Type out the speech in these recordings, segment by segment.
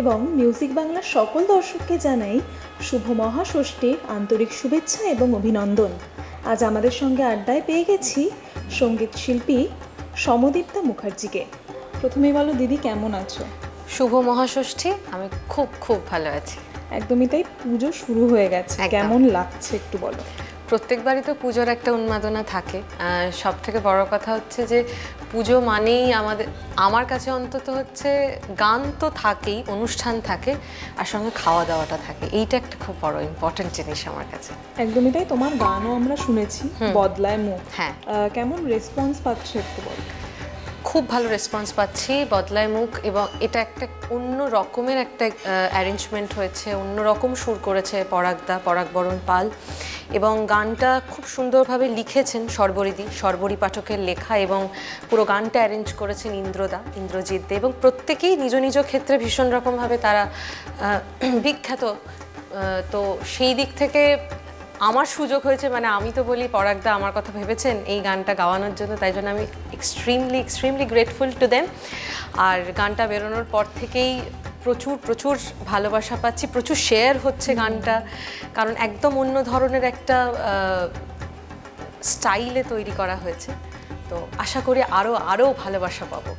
এবং মিউজিক বাংলার সকল দর্শককে জানাই শুভ মহাষষ্ঠীর আন্তরিক শুভেচ্ছা এবং অভিনন্দন। আজ আমাদের সঙ্গে আড্ডায় পেয়ে গেছি সংগীত শিল্পী সমদীপ্তা মুখার্জিকে। প্রথমে বলো দিদি কেমন আছো? শুভ মহাষষ্ঠী আমি খুব খুব ভালো আছি। একদমই তাই পুজো শুরু হয়ে গেছে। কেমন লাগছে একটু বলো। প্রত্যেকবারই তো পুজোর একটা উন্মাদনা থাকে। সব থেকে বড় কথা হচ্ছে যে পুজো মানেই আমাদের আমার কাছে অন্তত হচ্ছে গান তো থাকেই অনুষ্ঠান থাকে আর সঙ্গে খাওয়া দাওয়াটা থাকে। এইটা একটা খুব বড় ইম্পর্টেন্ট জিনিস আমার কাছে। একদমই তাই তোমার গানও আমরা শুনেছি বদলায় মুখ। হ্যাঁ। কেমন রেসপন্স পাচ্ছ একটু বলো? খুব ভালো রেসপন্স পাচ্ছি, বদলায় মুখ এবং এটা একটা অন্য রকমের একটা অ্যারেঞ্জমেন্ট হয়েছে, অন্য রকম সুর করেছে পরাগদা পরাগবরণ পাল এবং গানটা খুব সুন্দরভাবে লিখেছেন সর্বরিদি, সর্বরী পাঠকের লেখা এবং পুরো গানটা অ্যারেঞ্জ করেছেন ইন্দ্রদা, ইন্দ্রজিৎ দে এবং প্রত্যেকেই নিজ নিজ ক্ষেত্রে ভীষণ রকমভাবে তারা বিখ্যাত। তো সেই দিক থেকে আমার সুযোগ হয়েছে মানে আমি তো বলি পরাগদা আমার কথা ভেবেছেন এই গানটা গাওয়ানোর জন্য, তাই জন্য আমি extremely extremely grateful to them আর গানটা বেরোনোর পর থেকেই প্রচুর প্রচুর ভালোবাসা পাচ্ছি, প্রচুর শেয়ার হচ্ছে গানটা, কারণ একদম অন্য ধরনের একটা স্টাইলে তৈরি করা হয়েছে। তো আশা করি আরও আরও ভালোবাসা পাবো।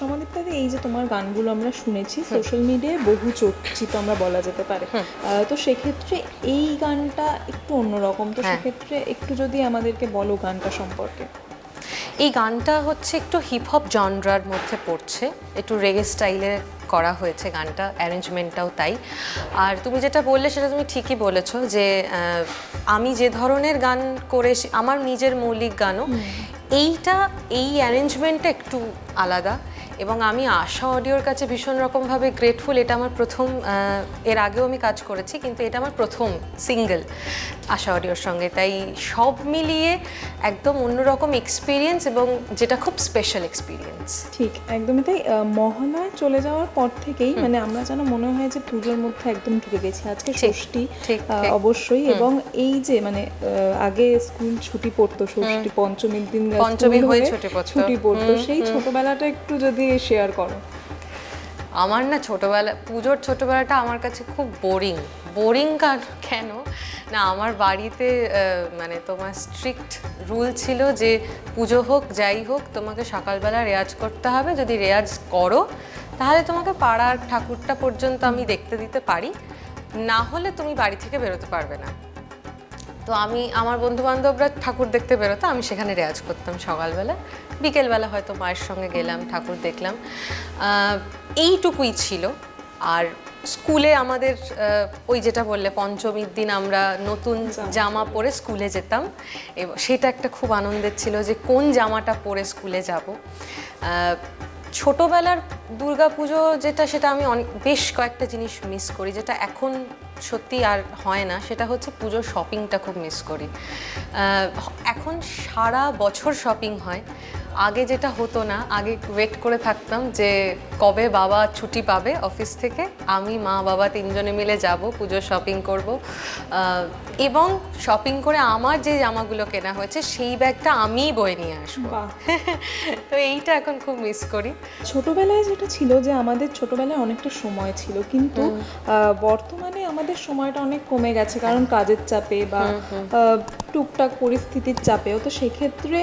সমাদীপ্তাদি এই যে তোমার গানগুলো আমরা শুনেছি সোশ্যাল মিডিয়ায় বহু চর্চিত আমরা বলা যেতে পারে। তো সেক্ষেত্রে এই গানটা একটু অন্যরকম তো হ্যাঁ। সেক্ষেত্রে একটু যদি আমাদেরকে বলো গানটা সম্পর্কে। এই গানটা হচ্ছে একটু হিপ হপ জনরার মধ্যে পড়ছে একটু রেগে স্টাইলে করা হয়েছে গানটা অ্যারেঞ্জমেন্টটাও তাই। আর তুমি যেটা বললে সেটা তুমি ঠিকই বলেছ যে আমি যে ধরনের গান করে আমার নিজের মৌলিক গানও এইটা এই অ্যারেঞ্জমেন্টটা একটু আলাদা। এবং আমি আশা অডিওর কাছে ভীষণ রকমভাবে গ্রেটফুল এটা আমার প্রথম এর আগেও আমি কাজ করেছি কিন্তু এটা আমার প্রথম সিঙ্গেল আশা অডিওর সঙ্গে। তাই সব মিলিয়ে একদম অন্যরকম এক্সপিরিয়েন্স এবং যেটা খুব স্পেশাল এক্সপিরিয়েন্স ঠিক একদমই তাই। মহালয়া চলে যাওয়ার পর থেকেই মানে আমরা যেন মনে হয় যে পুজোর মধ্যে একদম ঢুকে গেছি। আজকে ষষ্ঠী। অবশ্যই। এবং এই যে মানে আগে স্কুল ছুটি পড়তো ষষ্ঠী পঞ্চমীর দিন পঞ্চমী হয়ে হয়ে ছুটি পড়তো। সেই ছোটবেলাটা একটু যদি শেয়ার করো। আমার না ছোটবেলা, পুজোর ছোটবেলাটা আমার কাছে খুব বোরিং বোরিং কেন? না, আমার বাড়িতে মানে তোমার স্ট্রিক্ট রুল ছিল যে পুজো হোক, যাই হোক, তোমাকে সকালবেলা রেয়াজ করতে হবে। যদি রেয়াজ করো, তাহলে তোমাকে পাড়ার ঠাকুরটা পর্যন্ত আমি দেখতে দিতে পারি। না হলে তুমি বাড়ি থেকে বেরোতে পারবে না। তো আমি আমার বন্ধু বান্ধবরা ঠাকুর দেখতে বেরোতো আমি সেখানে রেয়াজ করতাম সকালবেলা। বিকেলবেলা হয়তো মায়ের সঙ্গে গেলাম ঠাকুর দেখলাম। এইটুকুই ছিল। আর স্কুলে আমাদের ওই যেটা বললে পঞ্চমীর দিন আমরা নতুন জামা পরে। স্কুলে যেতাম। এবং সেটা একটা খুব আনন্দের ছিল যে কোন জামাটা পরে স্কুলে যাব। ছোটবেলার দুর্গাপুজো যেটা, সেটা আমি অনেক, বেশ কয়েকটা জিনিস মিস করি, যেটা এখন সত্যি আর হয় না। সেটা হচ্ছে পুজোর শপিংটা খুব মিস করি। এখন সারা বছর শপিং হয়। আগে যেটা হতো না আগে ওয়েট করে থাকতাম যে কবে বাবা ছুটি পাবে অফিস থেকে। আমি মা বাবা তিনজনে মিলে যাব পুজোর শপিং করব। এবং শপিং করে আমার যে জামাগুলো কেনা হয়েছে সেই ব্যাগটা আমিই বয়ে নিয়ে আসব। তো এইটা এখন খুব মিস করি। ছোটবেলায় যেটা ছিল যে আমাদের ছোটবেলায় অনেকটা সময় ছিল কিন্তু বর্তমানে আমাদের সময়টা অনেক কমে গেছে কারণ কাজের চাপে বা টুকটাক পরিস্থিতির চাপেও। তো সেক্ষেত্রে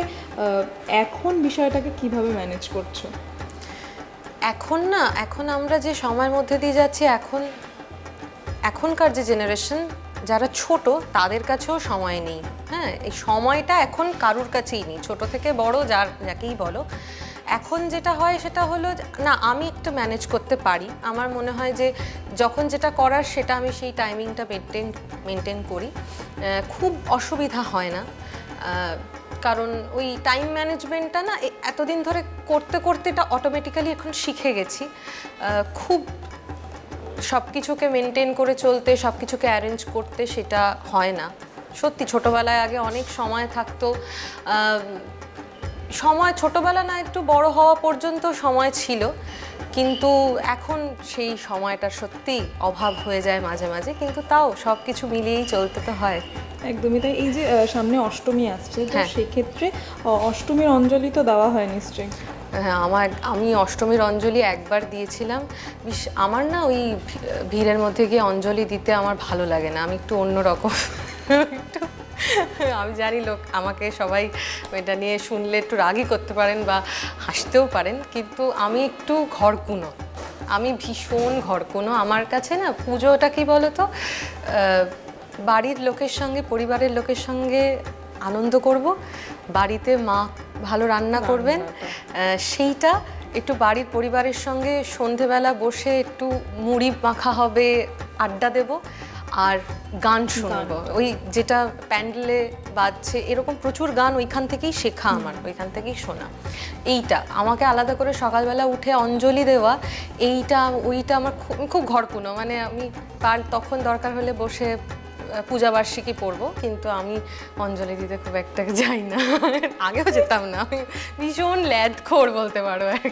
এখন বিষয়টাকে কীভাবে ম্যানেজ করছ? এখন না, এখন আমরা যে সময়ের মধ্যে দিয়ে যাচ্ছি, এখন, এখনকার যে জেনারেশন যারা ছোট, তাদের কাছেও সময় নেই। হ্যাঁ এই সময়টা এখন কারুর কাছেই নেই। ছোট থেকে বড়, যার, যাকেই বলো। এখন যেটা হয়, সেটা হলো না, আমি একটু ম্যানেজ করতে পারি। আমার মনে হয় যে, যখন যেটা করার, সেটা আমি সেই টাইমিংটা মেনটেন মেনটেন করি। খুব অসুবিধা হয় না। কারণ ওই টাইম ম্যানেজমেন্টটা না এতদিন ধরে করতে করতে এটা অটোমেটিক্যালি এখন শিখে গেছি। খুব সব কিছুকে মেনটেন করে চলতে সব কিছুকে অ্যারেঞ্জ করতে সেটা হয় না। সত্যি, ছোটোবেলায় আগে অনেক সময় থাকতো। সময় ছোটবেলা না একটু বড় হওয়া পর্যন্ত সময় ছিল কিন্তু এখন সেই সময়টা সত্যি অভাব হয়ে যায় মাঝে মাঝে কিন্তু তাও সব কিছু মিলিয়েই চলতে তো হয়। একদমই তাই। এই যে সামনে অষ্টমী আসছে তো হ্যাঁ। সেক্ষেত্রে অষ্টমীর অঞ্জলি তো দেওয়া হয় নিশ্চয়ই? হ্যাঁ আমার আমি অষ্টমীর অঞ্জলি একবার দিয়েছিলাম। বিশ- আমার না ওই ভিড়ের মধ্যে গিয়ে অঞ্জলি দিতে আমার ভালো লাগে না আমি একটু অন্যরকম। একটু আমি জানি লোক আমাকে সবাই এটা নিয়ে শুনলে একটু রাগই করতে পারেন বা হাসতেও পারেন কিন্তু আমি একটু ঘরকুনো। আমি ভীষণ ঘরকুনো। আমার কাছে না পুজোটা কি বলো তো বাড়ির লোকের সঙ্গে পরিবারের লোকের সঙ্গে আনন্দ করব। বাড়িতে মা ভালো রান্না করবেন। সেইটা একটু বাড়ির পরিবারের সঙ্গে সন্ধেবেলা বসে একটু মুড়ি মাখা হবে আড্ডা দেব। আর গান শুনব। ওই যেটা প্যান্ডেলে বাজছে এরকম প্রচুর গান ওইখান থেকেই শেখা আমার ওইখান থেকেই শোনা। এইটা আমাকে আলাদা করে সকালবেলা উঠে অঞ্জলি দেওয়া এইটা ওইটা আমার খুব খুব ঘরকুনো মানে আমি তার তখন দরকার হলে বসে পূজাবার্ষিকী পড়ব কিন্তু আমি অঞ্জলি দিতে খুব একটা যাই না। আগেও যেতাম না, আমি ভীষণ ল্যাদখোর বলতে পারো আর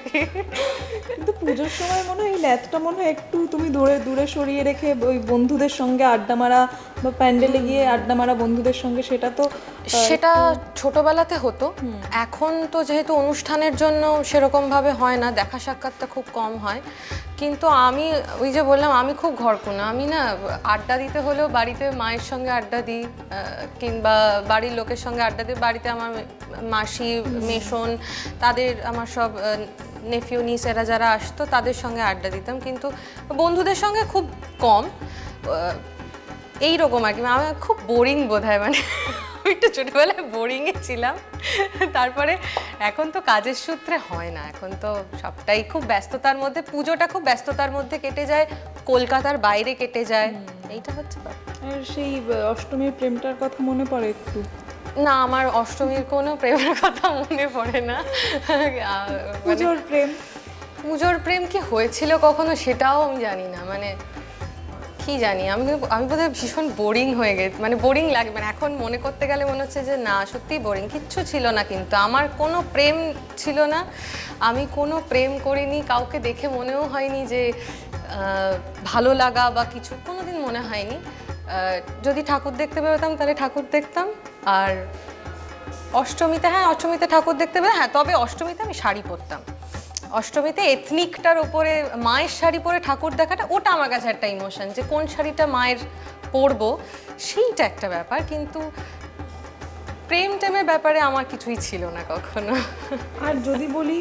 কিন্তু পুজোর সময় মনে হয় এই ল্যাদটা মনে হয় একটু তুমি দূরে দূরে সরিয়ে রেখে ওই বন্ধুদের সঙ্গে আড্ডা মারা বা প্যান্ডেলে গিয়ে আড্ডা মারা বন্ধুদের সঙ্গে, সেটা তো সেটা ছোটবেলাতে হতো। এখন তো যেহেতু অনুষ্ঠানের জন্য সেরকম ভাবে হয় না দেখা সাক্ষাৎটা খুব কম হয়। কিন্তু আমি ওই যে বললাম আমি খুব ঘরকুনা। আমি না আড্ডা দিতে হলেও বাড়িতে মায়ের সঙ্গে আড্ডা দিই কিংবা বাড়ির লোকের সঙ্গে আড্ডা দিই। বাড়িতে আমার মাসি মেশন তাদের আমার সব নেফিউ নিস এরা যারা আসতো তাদের সঙ্গে আড্ডা দিতাম। কিন্তু বন্ধুদের সঙ্গে খুব কম। এইরকম আর কি। আমার খুব বোরিং বোধ হয় মানে একটু ছোটোবেলায় বোরিংয়ে ছিলাম। তারপরে এখন তো কাজের সূত্রে হয় না। এখন তো সবটাই খুব ব্যস্ততার মধ্যে পুজোটা খুব ব্যস্ততার মধ্যে কেটে যায় কলকাতার বাইরে কেটে যায়। এইটা হচ্ছে আর সেই অষ্টমীর প্রেমটার কথা মনে পড়ে একটু? না আমার অষ্টমীর কোনো প্রেমের কথা মনে পড়ে না। মানে পুজোর প্রেম? পুজোর প্রেম কি হয়েছিল কখনো সেটাও আমি জানি না। মানে কি জানি, আমি আমি বোধহয় ভীষণ বোরিং হয়ে গেছি মানে বোরিং লাগে মানে এখন মনে করতে গেলে মনে হচ্ছে যে, না, সত্যিই বোরিং কিচ্ছু ছিল না কিন্তু, আমার কোনো প্রেম ছিল না, আমি কোনো প্রেম করিনি, কাউকে দেখে মনেও হয়নি যে ভালো লাগা বা কিছু কোনো দিন মনে হয়নি। যদি ঠাকুর দেখতে বেরোতাম, তাহলে ঠাকুর দেখতাম, আর অষ্টমীতে হ্যাঁ অষ্টমীতে ঠাকুর দেখতে পেলে হ্যাঁ তবে অষ্টমীতে আমি শাড়ি পরতাম। অষ্টমীতে এথনিকটার ওপরে মায়ের শাড়ি পরে ঠাকুর দেখাটা ওটা আমার কাছে একটা ইমোশন যে কোন শাড়িটা মায়ের পরবো সেইটা একটা ব্যাপার কিন্তু প্রেম টেমের ব্যাপারে আমার কিছুই ছিল না কখনো। আর যদি বলি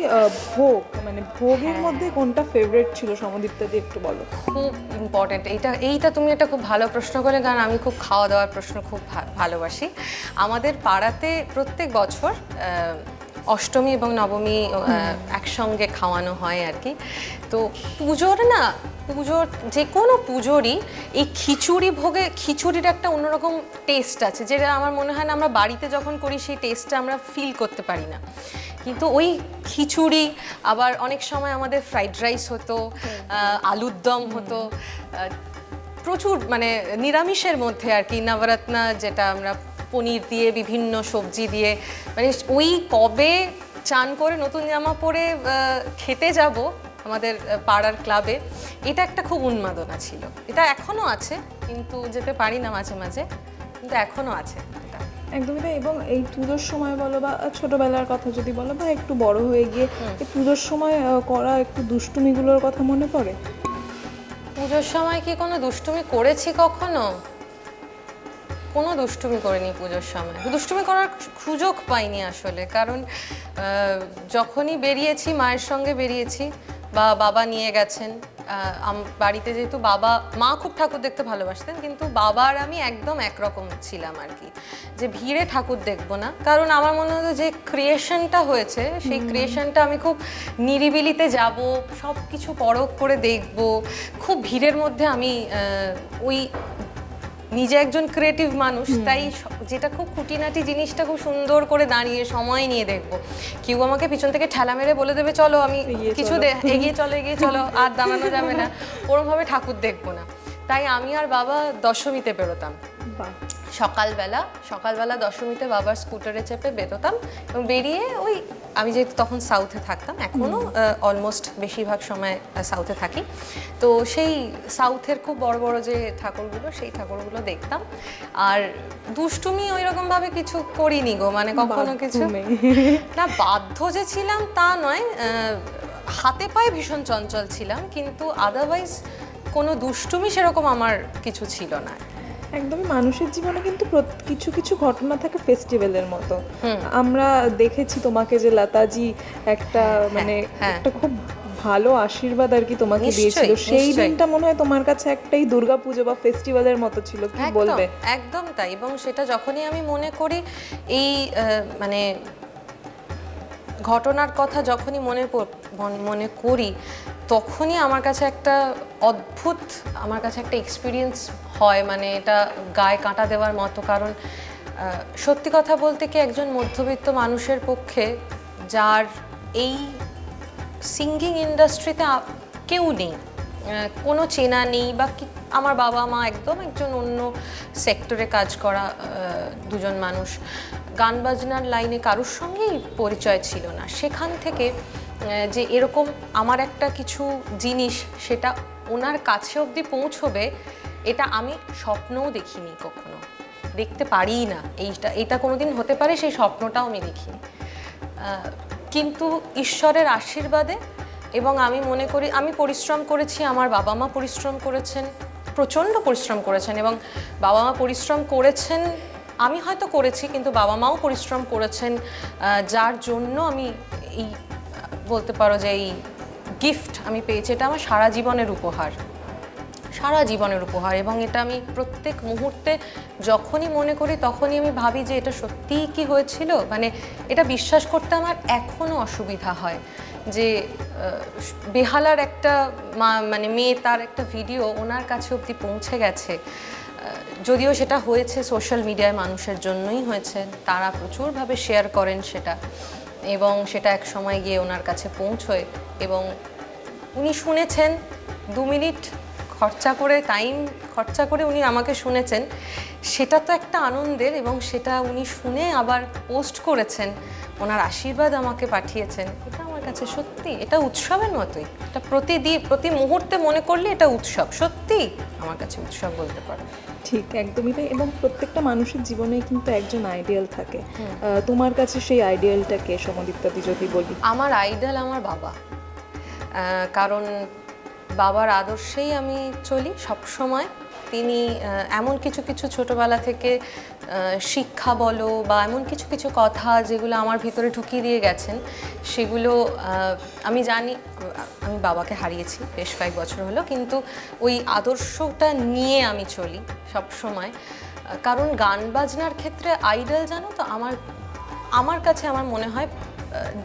ভোগ মানে ভোগের মধ্যে কোনটা ফেভারিট ছিল? সমদীপ্তা দিয়ে একটু বলো। খুব ইম্পর্ট্যান্ট এইটা এইটা তুমি একটা খুব ভালো প্রশ্ন করে কারণ আমি খুব খাওয়া দাওয়ার প্রশ্ন খুব ভালোবাসি। আমাদের পাড়াতে প্রত্যেক বছর অষ্টমী এবং নবমী একসঙ্গে খাওয়ানো হয় আর কি। তো পুজোর না, পুজোর যে কোনো পুজোরই এই খিচুড়ি ভোগে, খিচুড়ির একটা অন্যরকম টেস্ট আছে, যেটা আমার মনে হয় না আমরা বাড়িতে যখন করি সেই টেস্টটা আমরা ফিল করতে পারি না। কিন্তু ওই খিচুড়ি, আবার অনেক সময় আমাদের ফ্রাইড রাইস হতো আলুর দম হতো প্রচুর মানে নিরামিষের মধ্যে আর কি, নবরত্না যেটা আমরা পনির দিয়ে বিভিন্ন সবজি দিয়ে। মানে ওই কবে চান করে নতুন জামা পরে খেতে যাব আমাদের পাড়ার ক্লাবে এটা একটা খুব উন্মাদনা ছিল। এটা এখনও আছে কিন্তু যেতে পারি না মাঝে মাঝে কিন্তু এখনও আছে একদমই তাই এবং এই পুজোর সময় বলো বা ছোটবেলার কথা যদি বলো বা একটু বড় হয়ে গিয়ে এই পুজোর সময় করা একটু দুষ্টুমিগুলোর কথা মনে পড়ে? পুজোর সময় কি কোনো দুষ্টুমি করেছি কখনো? কোনো দুষ্টুমি করিনি পুজোর সময়। দুষ্টুমি করার সুযোগ পাইনি আসলে কারণ যখনই বেরিয়েছি মায়ের সঙ্গে বেরিয়েছি বা বাবা নিয়ে গেছেন বাড়িতে যেহেতু বাবা মা খুব ঠাকুর দেখতে ভালোবাসতেন কিন্তু বাবা আর আমি একদম একরকম ছিলাম আর কি। যে ভিড়ে ঠাকুর দেখব না কারণ আমার মনে হতো যে ক্রিয়েশনটা হয়েছে সেই ক্রিয়েশনটা আমি খুব নিরিবিলিতে যাব সব কিছু পরখ করে দেখব খুব ভিড়ের মধ্যে আমি ওই নিজে একজন ক্রিয়েটিভ মানুষ তাই যেটা খুব খুঁটিনাটি জিনিসটা খুব সুন্দর করে দাঁড়িয়ে সময় নিয়ে দেখব। কেউ আমাকে পিছন থেকে ঠেলা মেরে বলে দেবে চলো আমি কিছু এগিয়ে চলো এগিয়ে চলো আর দাঁড়ানো যাবে না। ওরমভাবে ঠাকুর দেখব না। তাই আমি আর বাবা দশমীতে বেরোতাম। সকালবেলা সকালবেলা দশমীতে বাবার স্কুটারে চেপে বেরোতাম এবং বেরিয়ে ওই আমি যেহেতু তখন সাউথে থাকতাম এখনও অলমোস্ট বেশিরভাগ সময় সাউথে থাকি। তো সেই সাউথের খুব বড় বড় যে ঠাকুরগুলো সেই ঠাকুরগুলো দেখতাম। আর দুষ্টুমি ওই রকমভাবে কিছু করিনি গো মানে কখনো কিছু না বাধ্য যে ছিলাম তা নয় হাতে পায়ে ভীষণ চঞ্চল ছিলাম কিন্তু আদারওয়াইজ কোনো দুষ্টুমি সেরকম আমার কিছু ছিল না। একদমই মানুষের জীবনে কিন্তু কিছু কিছু ঘটনা থাকে ফেস্টিভ্যালের মতো। আমরা দেখেছি তোমাকে যে লতাজি একটা মানে হ্যাঁ। একটা খুব ভালো আশীর্বাদ আর কি তোমাকে দিয়েছিল। সেই দিনটা মনে হয় তোমার কাছে একটাই দুর্গাপুজো বা ফেস্টিভ্যালের মতো ছিল কি বলবে? একদম তাই। এবং সেটা যখনই আমি মনে করি এই মানে ঘটনার কথা যখনই মনে মন- করি, তখনই আমার কাছে একটা অদ্ভুত, আমার কাছে একটা এক্সপিরিয়েন্স হয়। মানে এটা গায়ে কাঁটা দেওয়ার মতো। কারণ সত্যি কথা বলতে কি একজন মধ্যবিত্ত মানুষের পক্ষে যার এই সিঙ্গিং ইন্ডাস্ট্রিতে কেউ নেই। কোনো চেনা নেই বা আমার বাবা মা একদম একজন অন্য সেক্টরে কাজ করা দুজন মানুষ। গান বাজনার লাইনে কারোর সঙ্গেই পরিচয় ছিল না। সেখান থেকে যে এরকম আমার একটা কিছু জিনিস সেটা ওনার কাছে অবধি পৌঁছবে, এটা আমি স্বপ্নও দেখিনি কখনো। দেখতে পারিই না। এইটা, এটা কোনোদিন হতে পারে, সেই স্বপ্নটাও আমি দেখিনি। কিন্তু ঈশ্বরের আশীর্বাদে এবং আমি মনে করি, আমি পরিশ্রম করেছি, আমার বাবা মা পরিশ্রম করেছেন, প্রচণ্ড পরিশ্রম করেছেন এবং বাবা মা পরিশ্রম করেছেন আমি হয়তো করেছি, কিন্তু বাবা মাও পরিশ্রম করেছেন যার জন্য আমি এই, বলতে পারো যে এই গিফট আমি পেয়েছি, এটা আমার সারা জীবনের উপহার। সারা জীবনের উপহার এবং এটা আমি প্রত্যেক মুহূর্তে যখনই মনে করি তখনই আমি ভাবি যে এটা সত্যিই কি হয়েছিল? মানে এটা বিশ্বাস করতে আমার এখনও অসুবিধা হয় যে বেহালার একটা মানে মেয়ে তার একটা ভিডিও ওনার কাছে অবধি পৌঁছে গেছে। যদিও সেটা হয়েছে সোশ্যাল মিডিয়ায় মানুষের জন্যই হয়েছে, তারা প্রচুরভাবে শেয়ার করেন সেটা এবং সেটা এক সময় গিয়ে ওনার কাছে পৌঁছয় এবং উনি শুনেছেন দু মিনিট খরচা করে টাইম খরচা করে উনি আমাকে শুনেছেন। সেটা তো একটা আনন্দের এবং সেটা উনি শুনে আবার পোস্ট করেছেন, ওনার আশীর্বাদ আমাকে পাঠিয়েছেন। এটা আমার কাছে সত্যি, এটা উৎসবের মতোই। এটা প্রতিদিন প্রতি মুহূর্তে মনে করলে এটা উৎসব। সত্যি, আমার কাছে উৎসব বলতে পারো। ঠিক একদমই তাই। এবং প্রত্যেকটা মানুষের জীবনে কিন্তু একজন আইডিয়াল থাকে। তোমার কাছে সেই আইডিয়ালটা কে সমদীপ্তাদি যদি বলি? আমার আইডিয়াল আমার বাবা। কারণ বাবার আদর্শেই আমি চলি সব সময় তিনি এমন কিছু কিছু ছোটবেলা থেকে শিক্ষা বলো বা এমন কিছু কিছু কথা যেগুলো আমার ভিতরে ঢুকিয়ে দিয়ে গেছেন, সেগুলো আমি জানি, আমি বাবাকে হারিয়েছি বেশ কয়েক বছর হলো, কিন্তু ওই আদর্শটা নিয়ে আমি চলি সব সময়। কারণ গান বাজনার ক্ষেত্রে আইডল জানো তো, আমার আমার কাছে আমার মনে হয়,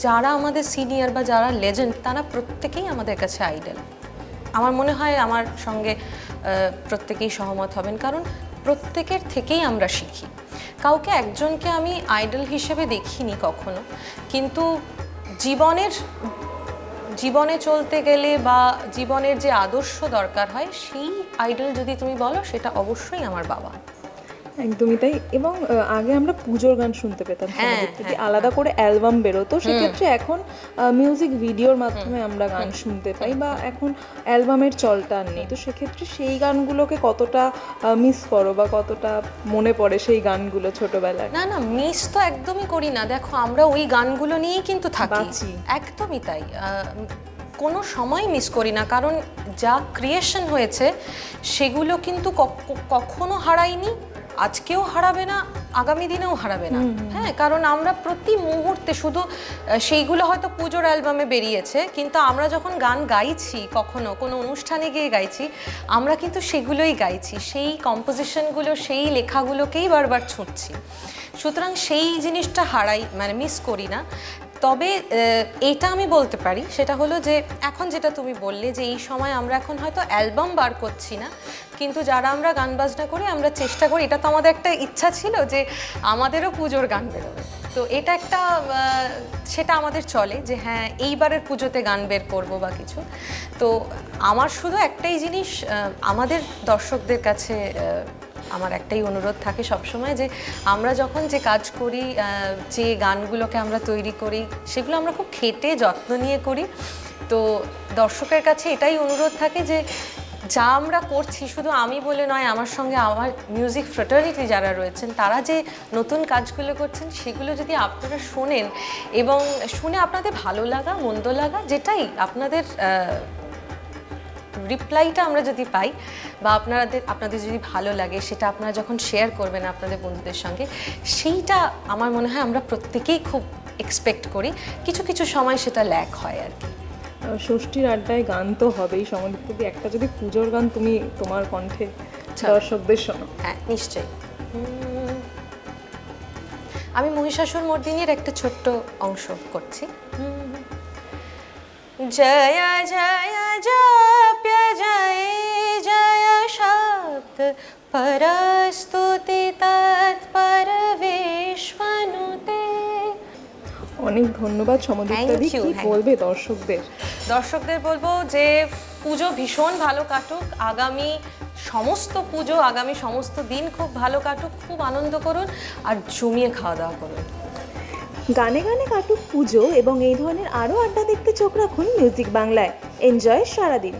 যারা আমাদের সিনিয়র বা যারা লেজেন্ড, তারা প্রত্যেকেই আমাদের কাছে আইডল। আমার মনে হয় আমার সঙ্গে প্রত্যেকেই সহমত হবেন, কারণ প্রত্যেকের থেকেই আমরা শিখি। কাউকে একজনকে আমি আইডল হিসেবে দেখিনি কখনো, কিন্তু জীবনের, জীবনে চলতে গেলে বা জীবনের যে আদর্শ দরকার হয়, সেই আইডল যদি তুমি বলো, সেটা অবশ্যই আমার বাবা। একদমই তাই। এবং আগে আমরা পুজোর গান শুনতে পেতাম হ্যাঁ, সমদীপ্তাদি আলাদা করে অ্যালবাম বেরোতো। সেক্ষেত্রে এখন মিউজিক ভিডিওর মাধ্যমে আমরা গান শুনতে পাই বা এখন অ্যালবামের চলটা নেই। তো সেক্ষেত্রে সেই গানগুলোকে কতটা মিস করো বা কতটা মনে পড়ে সেই গানগুলো ছোটবেলায় না না মিস তো একদমই করি না। দেখো আমরা ওই গানগুলো নিয়েই কিন্তু থাকি। একদমই তাই। কোনো সময় মিস করি না। কারণ যা ক্রিয়েশন হয়েছে সেগুলো কিন্তু কখনো হারায়নি আজকেও হারাবে না আগামী দিনেও হারাবে না। হ্যাঁ কারণ আমরা প্রতি মুহূর্তে শুধু সেইগুলো হয়তো পুজোর অ্যালবামে বেরিয়েছে কিন্তু আমরা যখন গান গাইছি কখনো কোনো অনুষ্ঠানে গিয়ে গাইছি আমরা কিন্তু সেগুলোই গাইছি। সেই কম্পোজিশনগুলো সেই লেখাগুলোকেই বারবার ছুটছি সুতরাং সেই জিনিসটা হারাই মানে মিস করি না। তবে এটা আমি বলতে পারি, সেটা হলো যে এখন যেটা তুমি বললে যে এই সময় আমরা এখন হয়তো অ্যালবাম বার করছি না, কিন্তু যারা আমরা গান বাজনা করি, আমরা চেষ্টা করি, এটা তো আমাদের একটা ইচ্ছা ছিল যে আমাদেরও পুজোর গান বেরোবে। তো এটা একটা সেটা আমাদের চলে যে হ্যাঁ এইবারের পুজোতে গান বের করব বা কিছু। তো আমার শুধু একটাই জিনিস আমাদের দর্শকদের কাছে আমার একটাই অনুরোধ থাকে সবসময় যে আমরা যখন যে কাজ করি যে গানগুলোকে আমরা তৈরি করি, সেগুলো আমরা খুব খেটে যত্ন নিয়ে করি। তো দর্শকের কাছে এটাই অনুরোধ থাকে যে যা আমরা করছি, শুধু আমি বলে নয়, আমার সঙ্গে আমার মিউজিক ফ্রেটার্নিটি যারা রয়েছেন, তারা যে নতুন কাজগুলো করছেন, সেগুলো যদি আপনারা শোনেন এবং শুনে আপনাদের ভালো লাগা, মন্দ লাগা, যেটাই আপনাদের রিপ্লাইটা আমরা যদি পাই বা আপনাদের আপনাদের যদি ভালো লাগে সেটা আপনারা যখন শেয়ার করবেন আপনাদের বন্ধুদের সঙ্গে সেইটা আমার মনে হয় আমরা প্রত্যেকেই খুব এক্সপেক্ট করি। কিছু কিছু সময় সেটা ল্যাক হয় আর কি। ষষ্ঠীর আড্ডায় গান তো হবেই। সমদীপ যদি একটা যদি পুজোর গান তুমি তোমার কণ্ঠে দর্শকদের শোনো। হ্যাঁ নিশ্চয়ই। আমি মহিষাসুর মর্দিনীর একটা ছোট্ট অংশ করছি। জয় জয় জয় জয় শব্দ পরস্তুতি তৎপর বিশ্বনুতে অনেক ধন্যবাদ সমদীপ্তাদি কি বলবে দর্শকদের? দর্শকদের বলব যে পুজো ভীষণ ভালো কাটুক। আগামী সমস্ত পুজো আগামী সমস্ত দিন খুব ভালো কাটুক। খুব আনন্দ করুন আর জমিয়ে খাওয়া দাওয়া করুন। গানে গানে কাটুক পুজো এবং এই ধরনের আরও আড্ডা দেখতে চোখ রাখুন মিউজিক বাংলায়। এনজয় সারাদিন।